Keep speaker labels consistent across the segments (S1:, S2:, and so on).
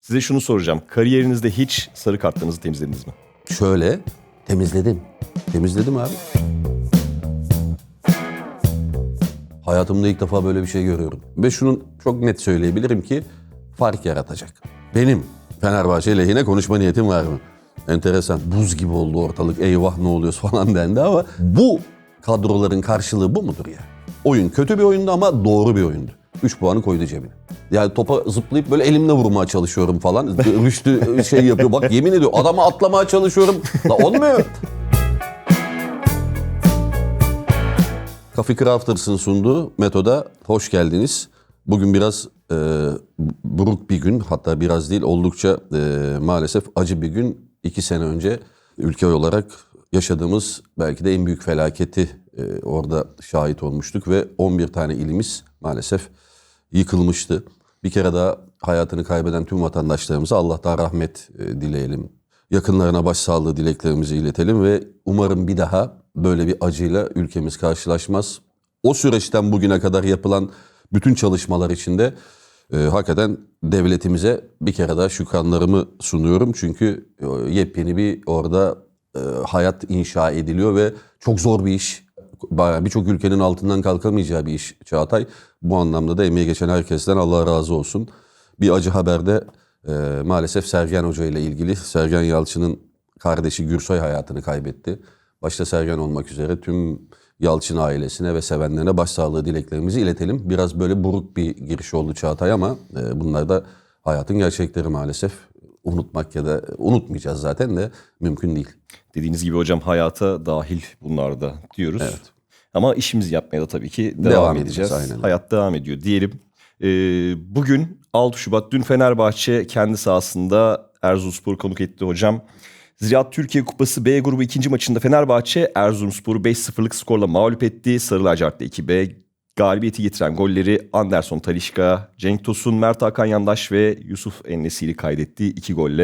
S1: Size şunu soracağım. Kariyerinizde hiç sarı kartlarınızı temizlediniz mi?
S2: Şöyle temizledim. Temizledim abi. Hayatımda ilk defa böyle bir şey görüyorum. Ve şunu çok net söyleyebilirim ki fark yaratacak. Benim Fenerbahçe lehine konuşma niyetim var mı? Enteresan. Buz gibi oldu ortalık. Eyvah ne oluyoruz falan dendi ama bu kadroların karşılığı bu mudur ya? Oyun kötü bir oyundu ama doğru bir oyundu. 3 puanı koydu cebine. Yani topa zıplayıp böyle elimle vurmaya çalışıyorum falan. Rüştü şey yapıyor. Bak yemin ediyor adama atlamaya çalışıyorum. La olmuyor. Coffee Crafters'ın sunduğu metoda hoş geldiniz. Bugün biraz e, buruk bir gün hatta biraz değil oldukça e, maalesef acı bir gün. İki sene önce ülke olarak yaşadığımız belki de en büyük felaketi e, orada şahit olmuştuk ve 11 tane ilimiz maalesef yıkılmıştı. Bir kere daha hayatını kaybeden tüm vatandaşlarımıza Allah'tan rahmet e, dileyelim. Yakınlarına başsağlığı dileklerimizi iletelim ve umarım bir daha böyle bir acıyla ülkemiz karşılaşmaz. O süreçten bugüne kadar yapılan bütün çalışmalar içinde e, hakikaten devletimize bir kere daha şükranlarımı sunuyorum. Çünkü e, yepyeni bir orada e, hayat inşa ediliyor ve çok zor bir iş. Birçok ülkenin altından kalkamayacağı bir iş Çağatay. Bu anlamda da emeği geçen herkesten Allah razı olsun. Bir acı haberde e, maalesef Sergen Hoca ile ilgili Sergen Yalçın'ın kardeşi Gürsoy hayatını kaybetti. Başta Sergen olmak üzere tüm Yalçın ailesine ve sevenlerine başsağlığı dileklerimizi iletelim. Biraz böyle buruk bir giriş oldu Çağatay ama e, bunlar da hayatın gerçekleri maalesef. Unutmak ya da unutmayacağız zaten de mümkün değil.
S1: Dediğiniz gibi hocam hayata dahil bunlar da diyoruz. Ama işimizi yapmaya da tabii ki devam,
S2: Devam
S1: edeceğiz.
S2: edeceğiz, aynen.
S1: Hayat devam ediyor diyelim. Ee, bugün 6 Şubat dün Fenerbahçe kendi sahasında Erzurumspor konuk etti hocam. Ziraat Türkiye Kupası B grubu ikinci maçında Fenerbahçe Erzurumspor'u 5-0'lık skorla mağlup etti. Sarı lacivertli ekibe galibiyeti getiren golleri Anderson Talişka, Cenk Tosun, Mert Hakan Yandaş ve Yusuf Ennesiri kaydetti. iki golle.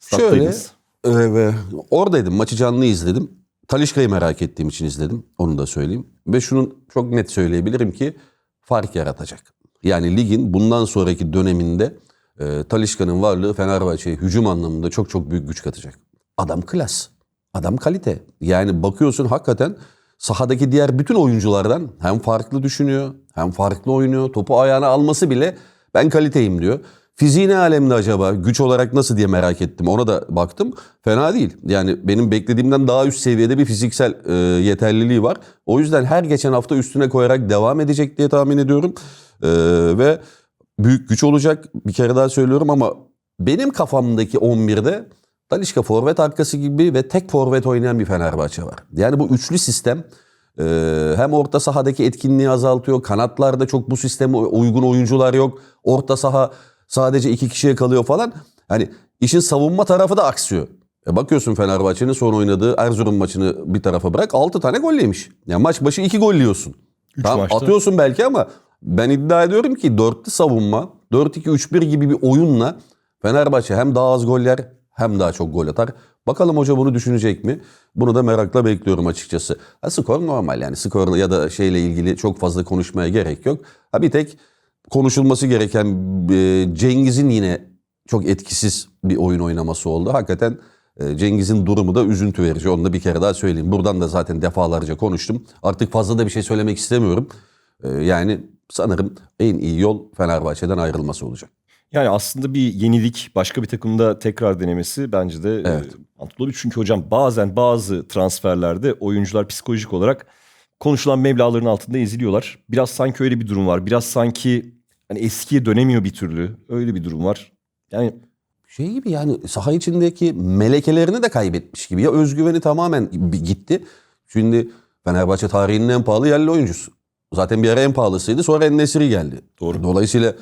S2: Şöyle
S1: Stat'taydınız.
S2: e, ve oradaydım maçı canlı izledim. Talişka'yı merak ettiğim için izledim. Onu da söyleyeyim. Ve şunu çok net söyleyebilirim ki fark yaratacak. Yani ligin bundan sonraki döneminde e, Talişka'nın varlığı Fenerbahçe'ye hücum anlamında çok çok büyük güç katacak. Adam klas. Adam kalite. Yani bakıyorsun hakikaten sahadaki diğer bütün oyunculardan hem farklı düşünüyor hem farklı oynuyor. Topu ayağına alması bile ben kaliteyim diyor. Fiziği ne alemde acaba? Güç olarak nasıl diye merak ettim. Ona da baktım. Fena değil. Yani benim beklediğimden daha üst seviyede bir fiziksel e, yeterliliği var. O yüzden her geçen hafta üstüne koyarak devam edecek diye tahmin ediyorum. E, ve büyük güç olacak. Bir kere daha söylüyorum ama benim kafamdaki 11'de Talişka forvet arkası gibi ve tek forvet oynayan bir Fenerbahçe var. Yani bu üçlü sistem e, hem orta sahadaki etkinliği azaltıyor. Kanatlarda çok bu sisteme uygun oyuncular yok. Orta saha sadece iki kişiye kalıyor falan. Hani işin savunma tarafı da aksıyor. E bakıyorsun Fenerbahçe'nin son oynadığı Erzurum maçını bir tarafa bırak 6 tane gol yemiş. Yani maç başı 2 gol yiyorsun.
S1: Üç
S2: Tamam,
S1: maçta.
S2: atıyorsun belki ama ben iddia ediyorum ki dörtlü savunma 4-2-3-1 gibi bir oyunla Fenerbahçe hem daha az gol yer hem daha çok gol atar. Bakalım hoca bunu düşünecek mi? Bunu da merakla bekliyorum açıkçası. Ha, skor normal yani skor ya da şeyle ilgili çok fazla konuşmaya gerek yok. Ha bir tek konuşulması gereken e, Cengiz'in yine çok etkisiz bir oyun oynaması oldu. Hakikaten e, Cengiz'in durumu da üzüntü verici. Onu da bir kere daha söyleyeyim. Buradan da zaten defalarca konuştum. Artık fazla da bir şey söylemek istemiyorum. E, yani sanırım en iyi yol Fenerbahçe'den ayrılması olacak.
S1: Yani aslında bir yenilik, başka bir takımda tekrar denemesi bence de
S2: Evet.
S1: evet. mantıklı olur. Çünkü hocam bazen bazı transferlerde oyuncular psikolojik olarak konuşulan meblağların altında eziliyorlar. Biraz sanki öyle bir durum var. Biraz sanki hani eskiye dönemiyor bir türlü. Öyle bir durum var. Yani
S2: Şey gibi yani saha içindeki melekelerini de kaybetmiş gibi. Ya özgüveni tamamen gitti. Şimdi Fenerbahçe tarihinin en pahalı yerli oyuncusu. Zaten bir ara en pahalısıydı sonra En-Nesyri geldi.
S1: Doğru.
S2: Dolayısıyla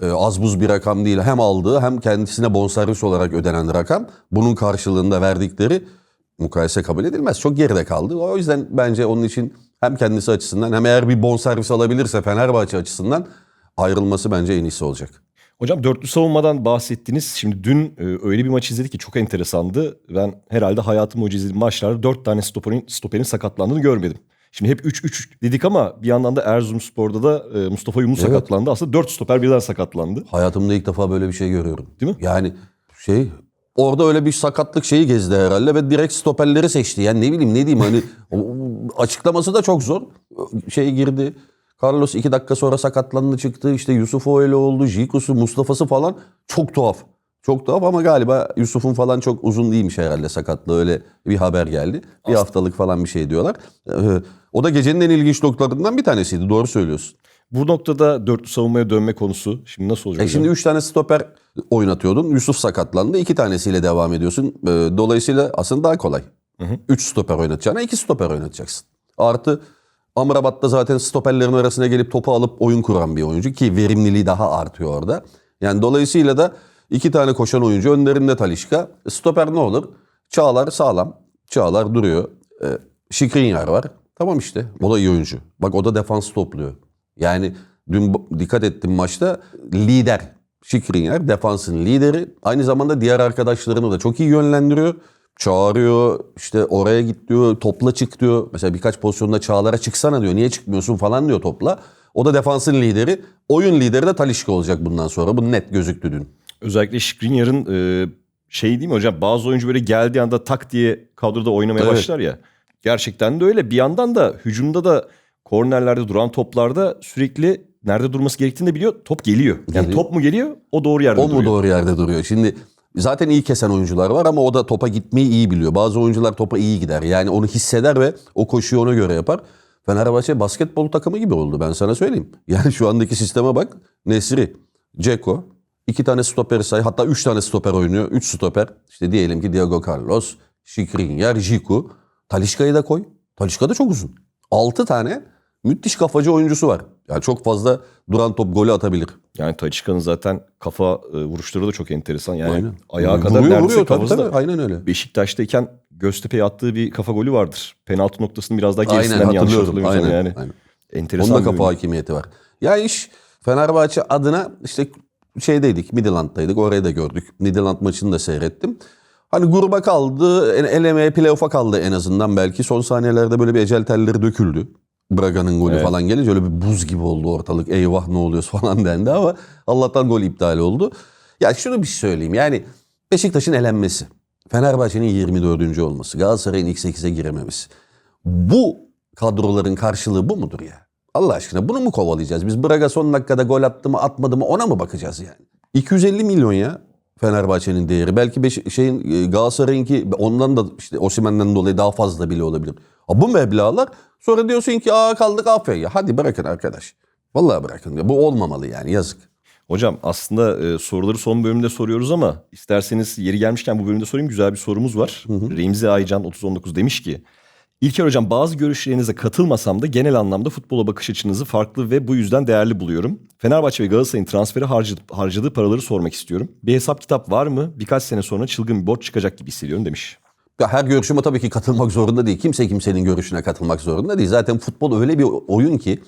S2: e, az buz bir rakam değil. Hem aldığı hem kendisine bonservis olarak ödenen rakam. Bunun karşılığında verdikleri mukayese kabul edilmez. Çok geride kaldı. O yüzden bence onun için hem kendisi açısından hem eğer bir bonservis alabilirse Fenerbahçe açısından ayrılması bence en iyisi olacak.
S1: Hocam dörtlü savunmadan bahsettiniz. Şimdi dün e, öyle bir maç izledik ki çok enteresandı. Ben herhalde hayatım boyunca izlediğim maçlarda dört tane stoperin, stoperin sakatlandığını görmedim. Şimdi hep 3-3 dedik ama bir yandan da Erzurumspor'da da e, Mustafa Yumlu
S2: Evet.
S1: sakatlandı. Aslında dört stoper birden sakatlandı.
S2: Hayatımda ilk defa böyle bir şey görüyorum.
S1: Değil mi?
S2: Yani şey orada öyle bir sakatlık şeyi gezdi herhalde ve direkt stoperleri seçti. Yani ne bileyim ne diyeyim hani açıklaması da çok zor. Şey girdi. Carlos iki dakika sonra sakatlandı çıktı. İşte Yusuf öyle oldu. Jikusu, Mustafa'sı falan çok tuhaf. Çok tuhaf ama galiba Yusuf'un falan çok uzun değilmiş herhalde sakatlığı. Öyle bir haber geldi. Bir haftalık falan bir şey diyorlar. O da gecenin en ilginç noktalarından bir tanesiydi. Doğru söylüyorsun.
S1: Bu noktada dörtlü savunmaya dönme konusu şimdi nasıl olacak
S2: E şimdi 3 tane stoper oynatıyordun. Yusuf sakatlandı. 2 tanesiyle devam ediyorsun. E, Dolayısıyla aslında daha kolay. 3 stoper oynatacağına 2 stoper oynatacaksın. Artı Amrabat da zaten stoperlerin arasına gelip topu alıp oyun kuran bir oyuncu ki verimliliği daha artıyor orada. Yani dolayısıyla da iki tane koşan oyuncu önlerinde Talişka. Stoper ne olur? Çağlar sağlam. Çağlar duruyor. E, Şikrinyar var. Tamam işte. O da iyi oyuncu. Bak o da defans topluyor. Yani dün dikkat ettim maçta lider. Şikrinyar defansın lideri. Aynı zamanda diğer arkadaşlarını da çok iyi yönlendiriyor. Çağırıyor işte oraya git diyor topla çık diyor. Mesela birkaç pozisyonda Çağlar'a çıksana diyor. Niye çıkmıyorsun falan diyor topla. O da defansın lideri. Oyun lideri de Talişka olacak bundan sonra. Bu net gözüktü dün.
S1: Özellikle Skriniar'ın e, şey değil mi hocam bazı oyuncu böyle geldiği anda tak diye kadroda oynamaya
S2: Evet.
S1: başlar ya. Gerçekten de öyle. Bir yandan da hücumda da kornerlerde duran toplarda sürekli nerede durması gerektiğini de biliyor. Top geliyor. Yani
S2: Geliyor.
S1: top mu geliyor o doğru yerde
S2: O mu
S1: duruyor.
S2: doğru yerde duruyor? Şimdi zaten iyi kesen oyuncular var ama o da topa gitmeyi iyi biliyor. Bazı oyuncular topa iyi gider. Yani onu hisseder ve o koşuyu ona göre yapar. Fenerbahçe basketbol takımı gibi oldu ben sana söyleyeyim. Yani şu andaki sisteme bak. Nesri, Ceko, iki tane stoper say. Hatta üç tane stoper oynuyor. Üç stoper. İşte diyelim ki Diego Carlos, Şikrinyar, Jiku. Talişka'yı da koy. Talişka da çok uzun. Altı tane müthiş kafacı oyuncusu var. Yani çok fazla duran top golü atabilir.
S1: Yani Tacika'nın zaten kafa e, vuruşları da çok enteresan. Yani
S2: Aynen.
S1: ayağa
S2: Vuruyor,
S1: kadar neredeyse
S2: vuruyor, tabii, tabii. Aynen öyle.
S1: Beşiktaş'tayken Göztepe'ye attığı bir kafa golü vardır. Penaltı noktasının biraz daha gerisinden
S2: Aynen
S1: yanlış
S2: hatırlıyorum.
S1: hatırlamıyorsam
S2: Aynen,
S1: yani.
S2: aynen.
S1: Enteresan
S2: Onun da kafa hakimiyeti var. Ya iş Fenerbahçe adına işte şeydeydik Midland'daydık orayı da gördük. Midland maçını da seyrettim. Hani gruba kaldı, elemeye playoff'a kaldı en azından belki. Son saniyelerde böyle bir ecel telleri döküldü. Braga'nın golü
S1: Evet.
S2: falan gelince öyle bir buz gibi oldu ortalık. Eyvah ne oluyor falan dendi ama Allah'tan gol iptal oldu. Ya şunu bir şey söyleyeyim yani Beşiktaş'ın elenmesi, Fenerbahçe'nin 24. olması, Galatasaray'ın ilk 8'e girememesi. Bu kadroların karşılığı bu mudur ya? Allah aşkına bunu mu kovalayacağız? Biz Braga son dakikada gol attı mı atmadı mı ona mı bakacağız yani? 250 milyon ya Fenerbahçe'nin değeri. Belki Beş- şeyin e, Galatasaray'ınki ondan da işte Osimhen'den dolayı daha fazla bile olabilir. Ha, bu meblağlar sonra diyorsun ki aa kaldık aferin ya. Hadi bırakın arkadaş. Vallahi bırakın. Ya. Bu olmamalı yani yazık.
S1: Hocam aslında e, soruları son bölümde soruyoruz ama isterseniz yeri gelmişken bu bölümde sorayım. Güzel bir sorumuz var. Remzi Aycan 3019 demiş ki İlker hocam bazı görüşlerinize katılmasam da genel anlamda futbola bakış açınızı farklı ve bu yüzden değerli buluyorum. Fenerbahçe ve Galatasaray'ın transferi harcadı, harcadığı paraları sormak istiyorum. Bir hesap kitap var mı? Birkaç sene sonra çılgın bir borç çıkacak gibi hissediyorum demiş.
S2: Her görüşüme tabii ki katılmak zorunda değil. Kimse kimsenin görüşüne katılmak zorunda değil. Zaten futbol öyle bir oyun ki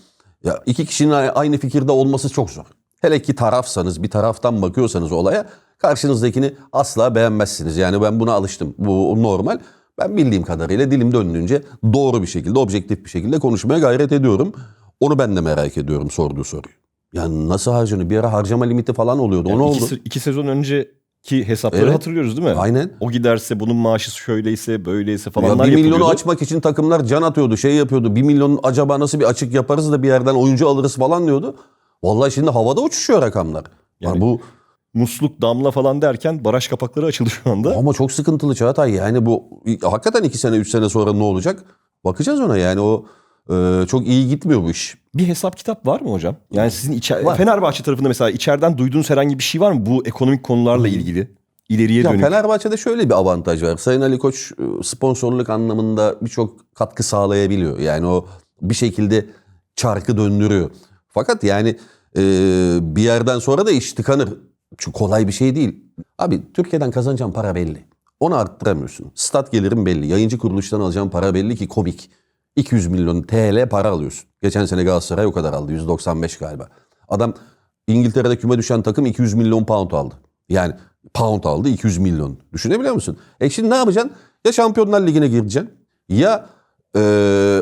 S2: ya iki kişinin aynı fikirde olması çok zor. Hele ki tarafsanız, bir taraftan bakıyorsanız olaya karşınızdakini asla beğenmezsiniz. Yani ben buna alıştım. Bu normal. Ben bildiğim kadarıyla dilim döndüğünce doğru bir şekilde, objektif bir şekilde konuşmaya gayret ediyorum. Onu ben de merak ediyorum sorduğu soruyu. Yani nasıl harcanıyor? Bir ara harcama limiti falan oluyordu. o ne
S1: iki,
S2: oldu?
S1: se- iki sezon önceki hesapları
S2: Evet.
S1: hatırlıyoruz değil mi?
S2: Aynen.
S1: O giderse bunun maaşı şöyleyse böyleyse
S2: Ya
S1: falanlar
S2: bir milyonu açmak için takımlar can atıyordu, şey yapıyordu. Bir milyon acaba nasıl bir açık yaparız da bir yerden oyuncu alırız falan diyordu. Vallahi şimdi havada uçuşuyor rakamlar. Yani,
S1: Yani-
S2: bu
S1: musluk, damla falan derken baraj kapakları açıldı şu anda.
S2: ama çok sıkıntılı Çağatay. Yani bu hakikaten iki sene, üç sene sonra ne olacak? Bakacağız ona yani o e, çok iyi gitmiyor bu iş.
S1: Bir hesap kitap var mı hocam? Yani sizin içer-
S2: Var.
S1: Fenerbahçe tarafında mesela içeriden duyduğunuz herhangi bir şey var mı bu ekonomik konularla ilgili? İleriye
S2: Ya
S1: dönük.
S2: Fenerbahçe'de şöyle bir avantaj var. Sayın Ali Koç e, sponsorluk anlamında birçok katkı sağlayabiliyor. Yani o bir şekilde çarkı döndürüyor. Fakat yani e, bir yerden sonra da iş tıkanır. Çünkü kolay bir şey değil. Abi Türkiye'den kazanacağın para belli. Onu arttıramıyorsun. Stat gelirin belli. Yayıncı kuruluştan alacağın para belli ki komik. 200 milyon TL para alıyorsun. Geçen sene Galatasaray o kadar aldı. 195 galiba. Adam İngiltere'de küme düşen takım 200 milyon pound aldı. Yani pound aldı 200 milyon. Düşünebiliyor musun? E şimdi ne yapacaksın? Ya Şampiyonlar Ligi'ne gireceksin ya e,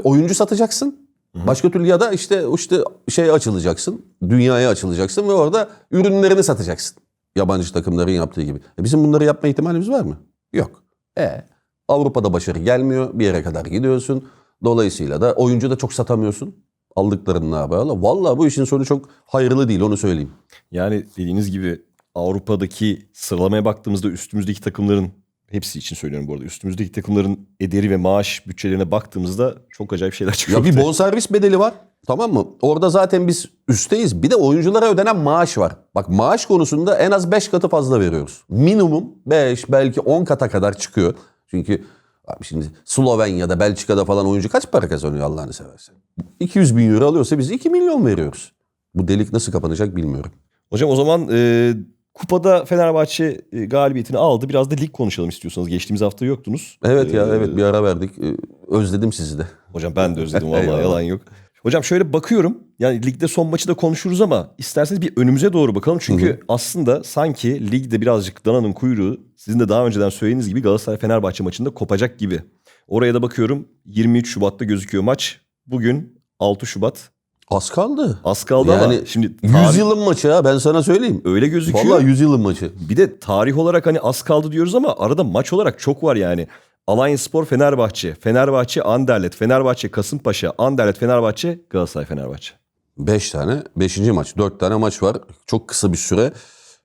S2: oyuncu satacaksın. Başka türlü ya da işte işte şey açılacaksın. Dünyaya açılacaksın ve orada ürünlerini satacaksın. Yabancı takımların yaptığı gibi. E bizim bunları yapma ihtimalimiz var mı? Yok. E Avrupa'da başarı gelmiyor. Bir yere kadar gidiyorsun. Dolayısıyla da oyuncu da çok satamıyorsun. Aldıklarını ne yapıyorlar? Vallahi bu işin sonu çok hayırlı değil onu söyleyeyim.
S1: Yani dediğiniz gibi Avrupa'daki sıralamaya baktığımızda üstümüzdeki takımların hepsi için söylüyorum bu arada. Üstümüzdeki takımların ederi ve maaş bütçelerine baktığımızda çok acayip şeyler çıkıyor.
S2: Ya bir bonservis bedeli var. Tamam mı? Orada zaten biz üstteyiz. Bir de oyunculara ödenen maaş var. Bak maaş konusunda en az 5 katı fazla veriyoruz. Minimum 5 belki 10 kata kadar çıkıyor. Çünkü abi şimdi Slovenya'da, Belçika'da falan oyuncu kaç para kazanıyor Allah'ını seversen. 200 bin euro alıyorsa biz 2 milyon veriyoruz. Bu delik nasıl kapanacak bilmiyorum.
S1: Hocam o zaman e, kupada Fenerbahçe e, galibiyetini aldı. Biraz da lig konuşalım istiyorsanız. Geçtiğimiz hafta yoktunuz.
S2: Evet ya
S1: Ee,
S2: evet bir ara verdik. Ee, Özledim sizi de.
S1: Hocam ben de özledim vallahi yalan yok. Hocam şöyle bakıyorum. Yani ligde son maçı da konuşuruz ama isterseniz bir önümüze doğru bakalım. Çünkü aslında sanki ligde birazcık dananın kuyruğu sizin de daha önceden söylediğiniz gibi Galatasaray Fenerbahçe maçında kopacak gibi. Oraya da bakıyorum 23 Şubat'ta gözüküyor maç. Bugün 6 Şubat.
S2: Az kaldı.
S1: Az kaldı ama
S2: Yani
S1: şimdi
S2: 100
S1: tarih
S2: yılın maçı ha ben sana söyleyeyim.
S1: öyle gözüküyor.
S2: Vallahi 100 yılın maçı.
S1: Bir de tarih olarak hani az kaldı diyoruz ama arada maç olarak çok var yani. Alanyaspor Fenerbahçe, Fenerbahçe Anderlet, Fenerbahçe Kasımpaşa, Anderlet Fenerbahçe, Galatasaray Fenerbahçe.
S2: 5 tane, 5. maç. 4 tane maç var. Çok kısa bir süre.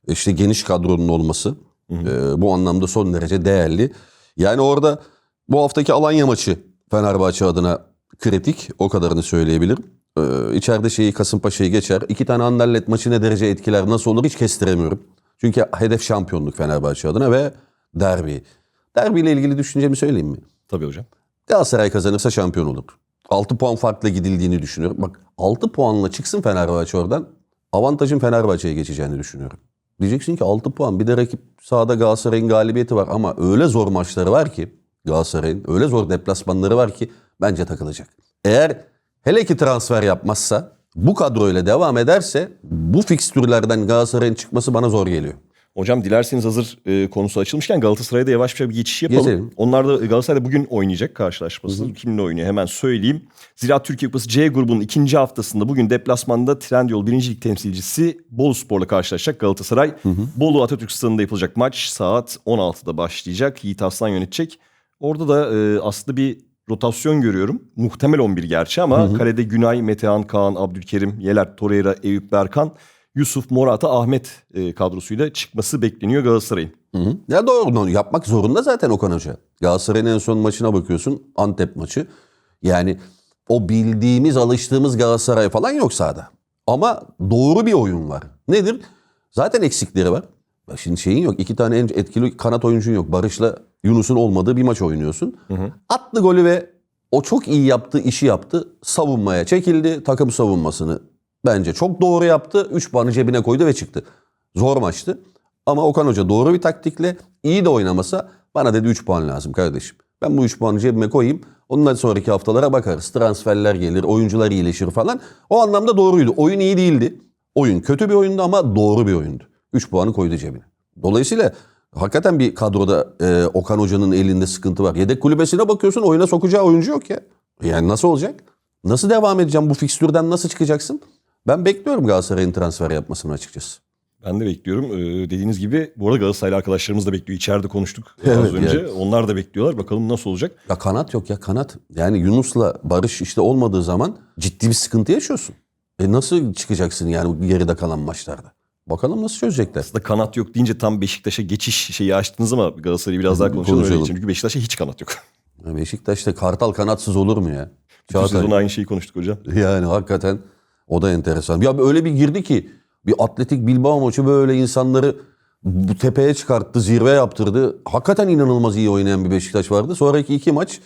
S2: İşte geniş kadronun olması e, bu anlamda son derece değerli. Yani orada bu haftaki Alanya maçı Fenerbahçe adına kritik. O kadarını söyleyebilirim. E, içeride şeyi Kasımpaşa'yı geçer. İki tane Anderlet maçı ne derece etkiler nasıl olur hiç kestiremiyorum. Çünkü hedef şampiyonluk Fenerbahçe adına ve derbi. Derbi ile ilgili düşüncemi söyleyeyim mi?
S1: Tabii hocam.
S2: Galatasaray kazanırsa şampiyon olur. 6 puan farkla gidildiğini düşünüyorum. Bak 6 puanla çıksın Fenerbahçe oradan. Avantajın Fenerbahçe'ye geçeceğini düşünüyorum. Diyeceksin ki 6 puan bir de rakip sahada Galatasaray'ın galibiyeti var ama öyle zor maçları var ki Galatasaray'ın öyle zor deplasmanları var ki bence takılacak. Eğer hele ki transfer yapmazsa bu kadroyla devam ederse bu fikstürlerden Galatasaray'ın çıkması bana zor geliyor.
S1: Hocam dilerseniz hazır e, konusu açılmışken Galatasaray'a da yavaş bir geçiş yapalım.
S2: Geçelim.
S1: Onlar da Galatasaray'da bugün oynayacak karşılaşması. Kiminle oynuyor hemen söyleyeyim. Ziraat Türkiye Kupası C grubunun ikinci haftasında bugün deplasmanda Trendyol birincilik temsilcisi Bolu Spor'la karşılaşacak Galatasaray. Bolu Atatürk Stadı'nda yapılacak maç saat 16'da başlayacak. Yiğit Aslan yönetecek. Orada da e, aslında bir rotasyon görüyorum. Muhtemel 11 gerçi ama kalede Günay, Metehan, Kaan, Abdülkerim, Yeler, Torreira, Eyüp Berkan, Yusuf, Morata, Ahmet e, kadrosuyla çıkması bekleniyor Galatasaray'ın.
S2: Hı hı. Ya doğru yapmak zorunda zaten Okan Hoca. Galatasaray'ın en son maçına bakıyorsun Antep maçı. Yani o bildiğimiz alıştığımız Galatasaray falan yok sahada. Ama doğru bir oyun var. Nedir? Zaten eksikleri var. Bak şimdi şeyin yok. iki tane en etkili kanat oyuncun yok. Barış'la Yunus'un olmadığı bir maç oynuyorsun. Attı golü ve o çok iyi yaptığı işi yaptı. Savunmaya çekildi. Takım savunmasını bence çok doğru yaptı. 3 puanı cebine koydu ve çıktı. Zor maçtı. Ama Okan Hoca doğru bir taktikle iyi de oynamasa bana dedi 3 puan lazım kardeşim. Ben bu 3 puanı cebime koyayım. Ondan sonraki haftalara bakarız. Transferler gelir, oyuncular iyileşir falan. O anlamda doğruydu. Oyun iyi değildi. Oyun kötü bir oyundu ama doğru bir oyundu. 3 puanı koydu cebine. Dolayısıyla hakikaten bir kadroda e, Okan Hoca'nın elinde sıkıntı var. Yedek kulübesine bakıyorsun oyuna sokacağı oyuncu yok ya. Yani nasıl olacak? Nasıl devam edeceğim bu fikstürden nasıl çıkacaksın? Ben bekliyorum Galatasaray'ın transfer yapmasını açıkçası.
S1: Ben de bekliyorum. Ee, dediğiniz gibi bu arada Galatasaraylı arkadaşlarımız da bekliyor. İçeride konuştuk az
S2: Evet,
S1: önce. Onlar da bekliyorlar. Bakalım nasıl olacak.
S2: Ya kanat yok ya kanat. Yani Yunus'la Barış işte olmadığı zaman ciddi bir sıkıntı yaşıyorsun. E nasıl çıkacaksın yani geride kalan maçlarda? Bakalım nasıl çözecekler.
S1: Aslında kanat yok deyince tam Beşiktaş'a geçiş şeyi açtınız ama Galatasaray'ı biraz daha konuşalım.
S2: Konuşalım.
S1: Çünkü Beşiktaş'ta hiç kanat yok.
S2: Beşiktaş'ta Kartal kanatsız olur mu ya? Çağatay.
S1: sezon aynı şeyi konuştuk hocam.
S2: Yani hakikaten o da enteresan. Ya öyle bir girdi ki bir Atletik Bilbao maçı böyle insanları bu tepeye çıkarttı, zirve yaptırdı. Hakikaten inanılmaz iyi oynayan bir Beşiktaş vardı. Sonraki iki maç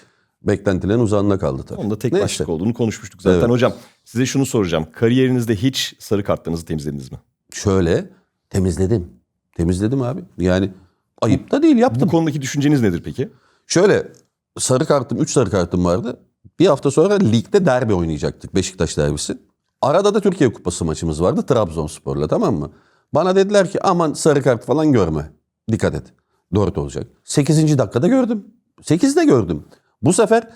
S2: beklentilerin uzağında kaldı tabii.
S1: Onda tek
S2: Neyse.
S1: başlık olduğunu konuşmuştuk zaten.
S2: Evet.
S1: Hocam size şunu soracağım. Kariyerinizde hiç sarı kartlarınızı temizlediniz mi?
S2: Şöyle temizledim. Temizledim abi. Yani ayıp da değil yaptım.
S1: Bu konudaki düşünceniz nedir peki?
S2: Şöyle sarı kartım 3 sarı kartım vardı. Bir hafta sonra ligde derbi oynayacaktık. Beşiktaş derbisi. Arada da Türkiye Kupası maçımız vardı Trabzonspor'la tamam mı? Bana dediler ki aman sarı kart falan görme. Dikkat et. 4 olacak. 8. dakikada gördüm. 8'de gördüm. Bu sefer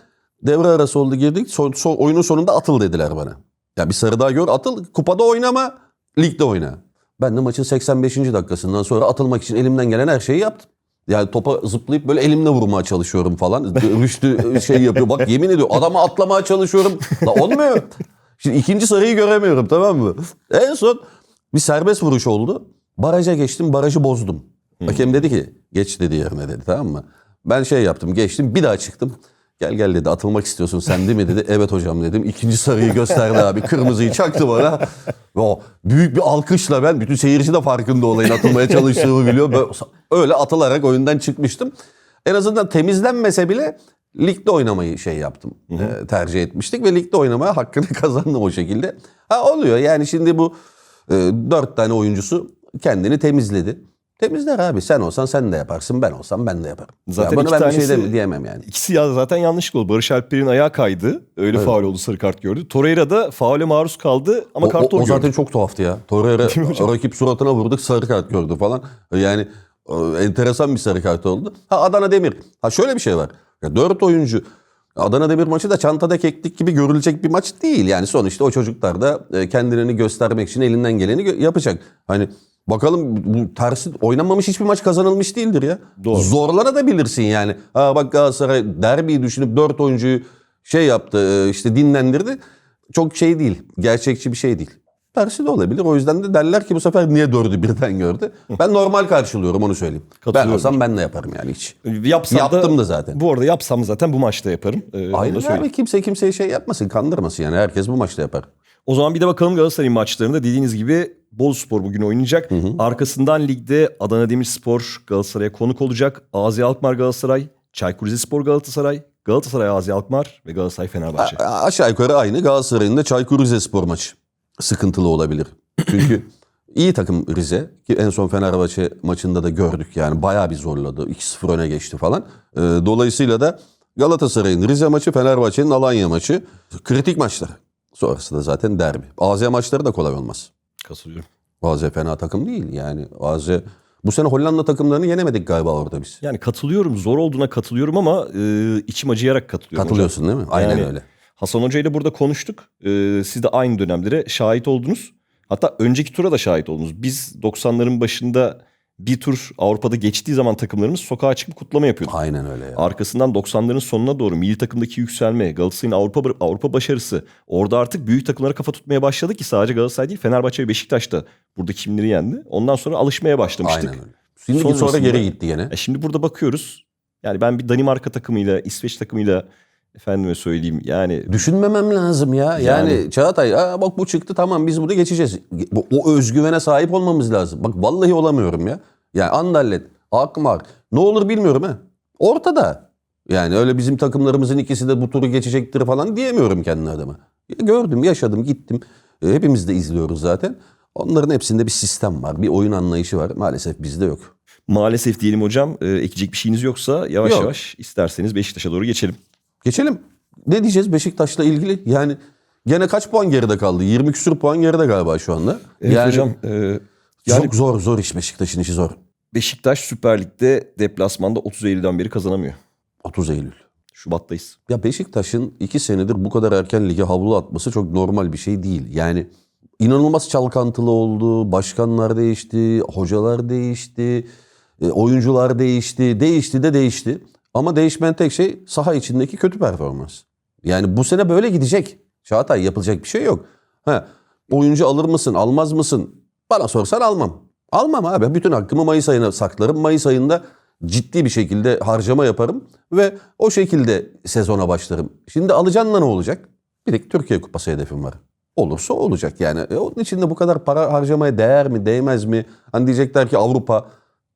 S2: devre arası oldu girdik. Son, son- oyunun sonunda atıl dediler bana. Ya bir sarı daha gör atıl. Kupada oynama. Ligde oyna. Ben de maçın 85. dakikasından sonra atılmak için elimden gelen her şeyi yaptım. Yani topa zıplayıp böyle elimle vurmaya çalışıyorum falan. Rüştü şey yapıyor. Bak yemin ediyorum adama atlamaya çalışıyorum. La olmuyor. Şimdi ikinci sarıyı göremiyorum tamam mı? En son bir serbest vuruş oldu. Baraja geçtim barajı bozdum. Hakem dedi ki geç dedi yerine dedi tamam mı? Ben şey yaptım geçtim bir daha çıktım. Gel gel dedi atılmak istiyorsun sen değil mi dedi. Evet hocam dedim. İkinci sarıyı gösterdi abi. Kırmızıyı çaktı bana. Ve o büyük bir alkışla ben bütün seyirci de farkında olayın atılmaya çalıştığımı biliyor. Böyle, öyle atılarak oyundan çıkmıştım. En azından temizlenmese bile ligde oynamayı şey yaptım. e, tercih etmiştik ve ligde oynamaya hakkını kazandım o şekilde. Ha oluyor yani şimdi bu e, dört tane oyuncusu kendini temizledi. Temizler abi sen olsan sen de yaparsın ben olsam ben de yaparım.
S1: Zaten
S2: ya
S1: iki
S2: ben bir şey
S1: tanesi-
S2: deme- diyemem yani.
S1: İkisi ya zaten yanlışlıkla oldu. Barış Alper'in ayağı kaydı. Öyle faul oldu sarı kart gördü. Torreira da faule maruz kaldı ama
S2: O,
S1: kartı
S2: o,
S1: o,
S2: o zaten
S1: gördü.
S2: çok tuhaftı ya. Torreira rakip suratına vurduk sarı kart gördü falan. Yani enteresan bir sarı kart oldu. Ha Adana Demir. Ha şöyle bir şey var. Ya dört oyuncu Adana Demir maçı da çantada keklik gibi görülecek bir maç değil. Yani sonuçta o çocuklar da e, kendilerini göstermek için elinden geleni yapacak. Hani bakalım bu tersi oynanmamış hiçbir maç kazanılmış değildir ya.
S1: Doğru.
S2: Zorlanabilirsin yani. Ha bak Galatasaray derbiyi düşünüp dört oyuncuyu şey yaptı e, işte dinlendirdi. Çok şey değil. Gerçekçi bir şey değil. Tersi de olabilir. O yüzden de derler ki bu sefer niye dördü birden gördü. Ben normal karşılıyorum onu söyleyeyim. Ben olsam ben de yaparım yani hiç.
S1: Yapsam
S2: Yaptım da zaten.
S1: Bu arada yapsam zaten bu maçta yaparım. Ee, da
S2: Aynen abi kimse kimseye şey yapmasın kandırmasın yani herkes bu maçta yapar.
S1: O zaman bir de bakalım Galatasaray'ın maçlarında dediğiniz gibi Boluspor bugün oynayacak. Arkasından ligde Adana Demirspor Galatasaray'a konuk olacak. Azi Alkmaar Galatasaray, Çaykur Rizespor Galatasaray, Galatasaray Azi Alkmaar ve Galatasaray Fenerbahçe.
S2: A- aşağı yukarı aynı Galatasaray'ın da Çaykur Rizespor maçı sıkıntılı olabilir. Çünkü iyi takım Rize ki en son Fenerbahçe maçında da gördük yani bayağı bir zorladı. 2-0 öne geçti falan. Ee, dolayısıyla da Galatasaray'ın Rize maçı, Fenerbahçe'nin Alanya maçı kritik maçlar. Sonrası da zaten derbi. AZ maçları da kolay olmaz.
S1: Katılıyorum.
S2: AZ fena takım değil yani. AZ bu sene Hollanda takımlarını yenemedik galiba orada biz.
S1: Yani katılıyorum. Zor olduğuna katılıyorum ama e, içim acıyarak katılıyorum. hocam.
S2: Katılıyorsun değil mi? Aynen
S1: Yani-
S2: öyle.
S1: Hasan Hoca ile burada konuştuk. Ee, siz de aynı dönemlere şahit oldunuz. Hatta önceki tura da şahit oldunuz. Biz 90'ların başında bir tur Avrupa'da geçtiği zaman takımlarımız sokağa çıkıp kutlama yapıyorduk.
S2: Aynen öyle ya.
S1: Arkasından 90'ların sonuna doğru milli takımdaki yükselme, Galatasaray'ın Avrupa Avrupa başarısı. Orada artık büyük takımlara kafa tutmaya başladı ki sadece Galatasaray değil Fenerbahçe ve Beşiktaş da burada kimleri yendi. Ondan sonra alışmaya başlamıştık.
S2: Aynen öyle. Şimdi sonra geri gitti gene.
S1: E şimdi burada bakıyoruz. Yani ben bir Danimarka takımıyla, İsveç takımıyla efendime söyleyeyim yani
S2: Düşünmemem lazım ya. Yani,
S1: Yani-
S2: Çağatay Aa, bak bu çıktı tamam biz bunu geçeceğiz. Bu- O özgüvene sahip olmamız lazım. Bak vallahi olamıyorum ya. Yani Andallet, Akmar ne olur bilmiyorum ha. Ortada. Yani öyle bizim takımlarımızın ikisi de bu turu geçecektir falan diyemiyorum kendi adıma. Ya Gördüm, yaşadım, gittim. E, Hepimiz de izliyoruz zaten. Onların hepsinde bir sistem var, bir oyun anlayışı var. Maalesef bizde yok.
S1: Maalesef diyelim hocam. E, ekleyecek bir şeyiniz yoksa yavaş
S2: Yok.
S1: yavaş isterseniz Beşiktaş'a doğru geçelim.
S2: Geçelim. Ne diyeceğiz Beşiktaş'la ilgili? Yani gene kaç puan geride kaldı? 20 küsur puan geride galiba şu anda.
S1: Evet
S2: yani
S1: hocam. e, yani
S2: çok zor zor iş Beşiktaş'ın işi zor.
S1: Beşiktaş Süper Lig'de deplasmanda 30 Eylül'den beri kazanamıyor.
S2: 30 Eylül.
S1: Şubat'tayız.
S2: Ya Beşiktaş'ın iki senedir bu kadar erken lige havlu atması çok normal bir şey değil. Yani inanılmaz çalkantılı oldu. Başkanlar değişti, hocalar değişti, e, oyuncular değişti. Değişti de değişti. Ama değişmeyen tek şey saha içindeki kötü performans. Yani bu sene böyle gidecek. Çağatay yapılacak bir şey yok. Ha, oyuncu alır mısın, almaz mısın? Bana sorsan almam. Almam abi. Bütün hakkımı Mayıs ayına saklarım. Mayıs ayında ciddi bir şekilde harcama yaparım ve o şekilde sezona başlarım. Şimdi alacağınla ne olacak? Bir tek Türkiye Kupası hedefim var. Olursa olacak yani. E, onun için de bu kadar para harcamaya değer mi, değmez mi? Hani diyecekler ki Avrupa.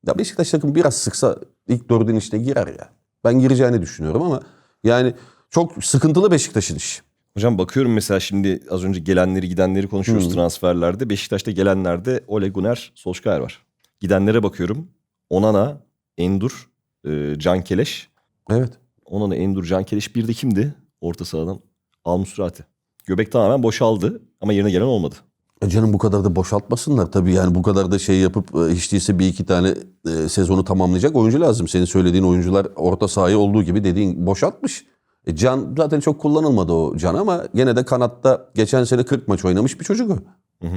S2: Ya Beşiktaş takım biraz sıksa ilk dördün içine girer ya. Ben gireceğini düşünüyorum ama yani çok sıkıntılı Beşiktaş'ın işi.
S1: Hocam bakıyorum mesela şimdi az önce gelenleri gidenleri konuşuyoruz transferlerde. Beşiktaş'ta gelenlerde Ole Gunnar Solskjaer var. Gidenlere bakıyorum. Onana, Endur, e, Can Keleş.
S2: Evet.
S1: Onana, Endur, Can Keleş bir de kimdi orta sahadan? Almusrati. Göbek tamamen boşaldı ama yerine gelen olmadı.
S2: E canım bu kadar da boşaltmasınlar tabii yani bu kadar da şey yapıp e, hiç değilse bir iki tane e, sezonu tamamlayacak oyuncu lazım. Senin söylediğin oyuncular orta sahaya olduğu gibi dediğin boşaltmış. E Can zaten çok kullanılmadı o Can ama gene de kanatta geçen sene 40 maç oynamış bir çocuk o.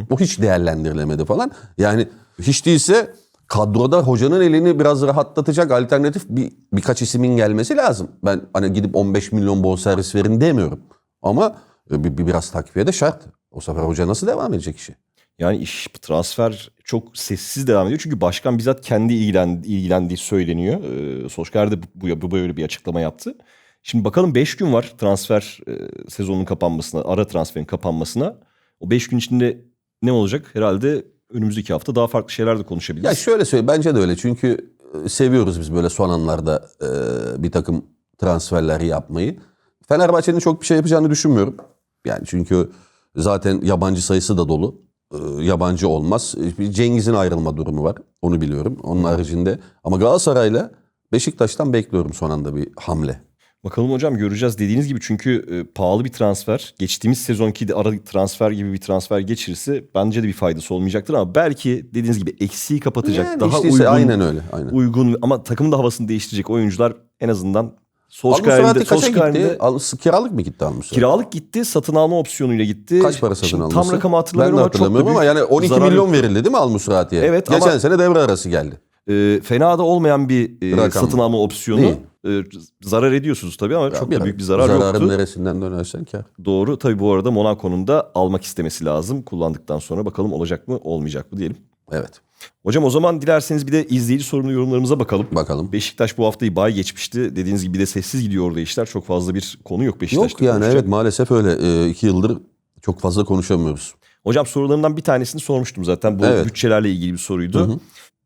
S2: O hiç değerlendirilemedi falan. Yani hiç değilse kadroda hocanın elini biraz rahatlatacak alternatif bir birkaç isimin gelmesi lazım. Ben hani gidip 15 milyon bonservis verin demiyorum. Ama e, bir, bir- biraz takviye de şart. O sefer hoca nasıl devam edecek işi?
S1: Yani iş transfer çok sessiz devam ediyor. Çünkü başkan bizzat kendi ilgilen, ilgilendiği söyleniyor. Ee, Solskjaer de bu, bu, böyle bir açıklama yaptı. Şimdi bakalım 5 gün var transfer e, sezonunun kapanmasına, ara transferin kapanmasına. O 5 gün içinde ne olacak? Herhalde önümüzdeki hafta daha farklı şeyler de konuşabiliriz.
S2: Ya şöyle söyle bence de öyle çünkü e, seviyoruz biz böyle son anlarda e, bir takım transferler yapmayı. Fenerbahçe'nin çok bir şey yapacağını düşünmüyorum. Yani çünkü zaten yabancı sayısı da dolu. E, yabancı olmaz. E, bir Cengiz'in ayrılma durumu var. Onu biliyorum. Onun haricinde ama Galatasaray'la Beşiktaş'tan bekliyorum son anda bir hamle.
S1: Bakalım hocam göreceğiz dediğiniz gibi çünkü e, pahalı bir transfer. Geçtiğimiz sezonki de ara transfer gibi bir transfer geçirirse bence de bir faydası olmayacaktır ama belki dediğiniz gibi eksiği kapatacak.
S2: Yani
S1: daha
S2: işte
S1: uygun,
S2: aynen öyle. Aynen.
S1: uygun ama takımın da havasını değiştirecek oyuncular en azından Solskjaer'in de,
S2: kaça gitti?
S1: de
S2: Al, kiralık mı gitti Al-Musrati?
S1: kiralık gitti satın alma opsiyonuyla gitti.
S2: Kaç para satın alması?
S1: Tam rakamı
S2: Ben
S1: hatırlamıyorum
S2: de
S1: ama çok da
S2: hatırlamıyorum ama
S1: büyük
S2: yani 12
S1: zarar
S2: milyon verildi değil mi Al-Musrati'ye?
S1: Evet
S2: Geçen
S1: ama-
S2: sene devre arası geldi.
S1: E, fena da olmayan bir e, satın alma opsiyonu.
S2: İyi.
S1: E, zarar ediyorsunuz tabii ama çok da büyük bir zarar
S2: Zararın
S1: yoktu.
S2: neresinden dönersen kar.
S1: Doğru. Tabii bu arada Monaco'nun da almak istemesi lazım. Kullandıktan sonra bakalım olacak mı olmayacak mı diyelim.
S2: Evet.
S1: Hocam o zaman dilerseniz bir de izleyici sorunu yorumlarımıza bakalım.
S2: Bakalım.
S1: Beşiktaş bu haftayı bay geçmişti. Dediğiniz gibi bir de sessiz gidiyor orada işler. Çok fazla bir konu yok Beşiktaş'ta.
S2: Yok yani
S1: konuşacak.
S2: evet maalesef öyle. Ee, iki yıldır çok fazla konuşamıyoruz.
S1: Hocam sorularımdan bir tanesini sormuştum zaten. Bu
S2: Evet.
S1: bütçelerle ilgili bir soruydu.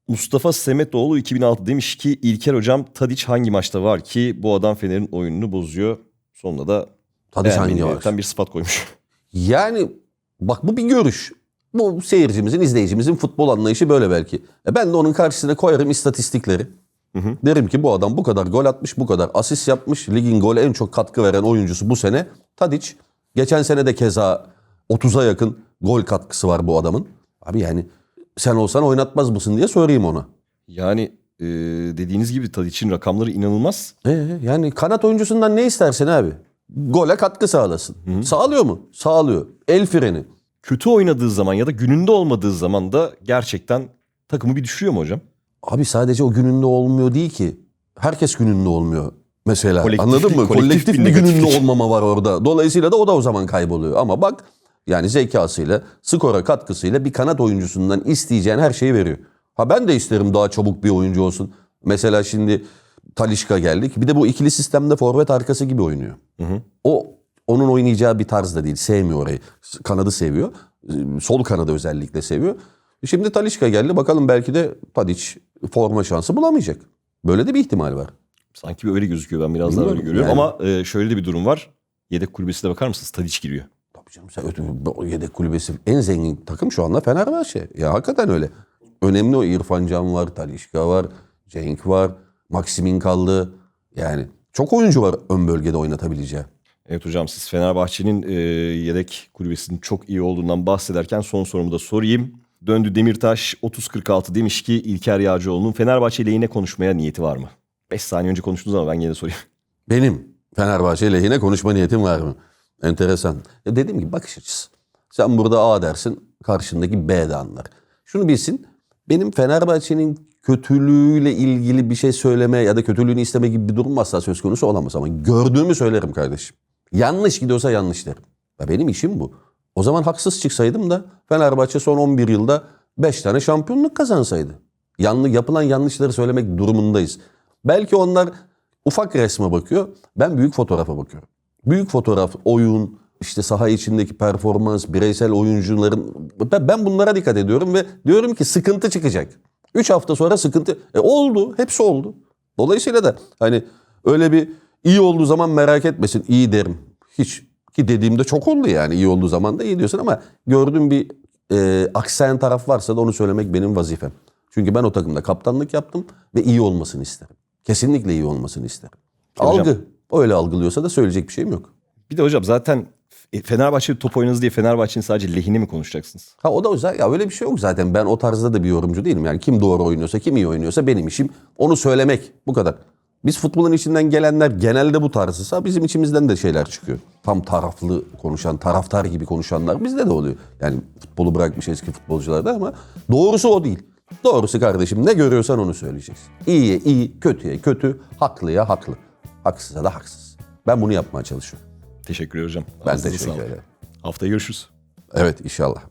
S1: Mustafa Semetoğlu 2006 demiş ki İlker hocam Tadiç hangi maçta var ki bu adam Fener'in oyununu bozuyor. Sonunda da
S2: Tadiç hangi var?
S1: bir sıfat koymuş.
S2: Yani bak bu bir görüş. Bu seyircimizin, izleyicimizin futbol anlayışı böyle belki. E ben de onun karşısına koyarım istatistikleri. Derim ki bu adam bu kadar gol atmış, bu kadar asist yapmış. Ligin gole en çok katkı veren oyuncusu bu sene Tadiç. Geçen sene de keza 30'a yakın gol katkısı var bu adamın. Abi yani sen olsan oynatmaz mısın diye sorayım ona.
S1: Yani e, dediğiniz gibi Tadiç'in rakamları inanılmaz.
S2: Ee, yani kanat oyuncusundan ne istersin abi? Gole katkı sağlasın. Sağlıyor mu? Sağlıyor. El freni.
S1: Kötü oynadığı zaman ya da gününde olmadığı zaman da gerçekten takımı bir düşürüyor mu hocam?
S2: Abi sadece o gününde olmuyor değil ki. Herkes gününde olmuyor. Mesela
S1: Kolektiflik-
S2: anladın mı?
S1: kolektif
S2: Kolektif,
S1: bir
S2: bir gününde
S1: negatiflik.
S2: olmama var orada. Dolayısıyla da o da o zaman kayboluyor. Ama bak yani zekasıyla, skora katkısıyla bir kanat oyuncusundan isteyeceğin her şeyi veriyor. Ha ben de isterim daha çabuk bir oyuncu olsun. Mesela şimdi Talişka geldik. Bir de bu ikili sistemde forvet arkası gibi oynuyor. O onun oynayacağı bir tarzda değil. Sevmiyor orayı. Kanadı seviyor. Sol kanadı özellikle seviyor. Şimdi Talişka geldi. Bakalım belki de Tadiç forma şansı bulamayacak. Böyle de bir ihtimal var.
S1: Sanki bir öyle gözüküyor. Ben biraz daha öyle
S2: Bilmiyorum,
S1: görüyorum.
S2: yani.
S1: Ama e, şöyle de bir durum var. Yedek kulübesine bakar mısınız? Tadiç giriyor.
S2: Tabii canım sen yedek kulübesi en zengin takım şu anda Fenerbahçe. Ya hakikaten öyle. Önemli o İrfan Can var, Talişka var, Cenk var, Maksimin kaldı. Yani çok oyuncu var ön bölgede oynatabileceği.
S1: Evet hocam siz Fenerbahçe'nin e, yedek kulübesinin çok iyi olduğundan bahsederken son sorumu da sorayım. Döndü Demirtaş 30-46 demiş ki İlker Yağcıoğlu'nun Fenerbahçe lehine konuşmaya niyeti var mı? 5 saniye önce konuştunuz ama ben yine sorayım.
S2: Benim Fenerbahçe lehine konuşma niyetim var mı? Enteresan. Ya dediğim gibi bakış açısı. Sen burada A dersin, karşındaki B de anlar. Şunu bilsin, benim Fenerbahçe'nin kötülüğüyle ilgili bir şey söyleme ya da kötülüğünü isteme gibi bir durum asla söz konusu olamaz. Ama gördüğümü söylerim kardeşim. Yanlış gidiyorsa yanlış derim. Ya benim işim bu. O zaman haksız çıksaydım da Fenerbahçe son 11 yılda 5 tane şampiyonluk kazansaydı. Yanlı, yapılan yanlışları söylemek durumundayız. Belki onlar ufak resme bakıyor. Ben büyük fotoğrafa bakıyorum. Büyük fotoğraf, oyun, işte saha içindeki performans, bireysel oyuncuların... Ben, bunlara dikkat ediyorum ve diyorum ki sıkıntı çıkacak. 3 hafta sonra sıkıntı... E oldu, hepsi oldu. Dolayısıyla da hani öyle bir iyi olduğu zaman merak etmesin, iyi derim. Hiç ki dediğimde çok oldu yani iyi olduğu zaman da iyi diyorsun ama gördüğüm bir e, aksayan taraf varsa da onu söylemek benim vazifem. Çünkü ben o takımda kaptanlık yaptım ve iyi olmasını isterim. Kesinlikle iyi olmasını isterim.
S1: Hocam-
S2: Algı. Öyle algılıyorsa da söyleyecek bir şeyim yok.
S1: Bir de hocam zaten E, Fenerbahçe top oynadı diye Fenerbahçe'nin sadece lehini mi konuşacaksınız?
S2: Ha o da özel. Ya öyle bir şey yok zaten. Ben o tarzda da bir yorumcu değilim. Yani kim doğru oynuyorsa, kim iyi oynuyorsa benim işim onu söylemek. Bu kadar. Biz futbolun içinden gelenler genelde bu tarzısa bizim içimizden de şeyler çıkıyor. Tam taraflı konuşan, taraftar gibi konuşanlar bizde de oluyor. Yani futbolu bırakmış eski futbolcularda ama doğrusu o değil. Doğrusu kardeşim ne görüyorsan onu söyleyeceksin. İyiye iyi, kötüye kötü, haklıya haklı. Haksıza da haksız. Ben bunu yapmaya çalışıyorum.
S1: Teşekkür ederim hocam.
S2: Ben
S1: Ağzınıza
S2: teşekkür
S1: sağlık.
S2: ederim.
S1: Haftaya görüşürüz.
S2: Evet inşallah.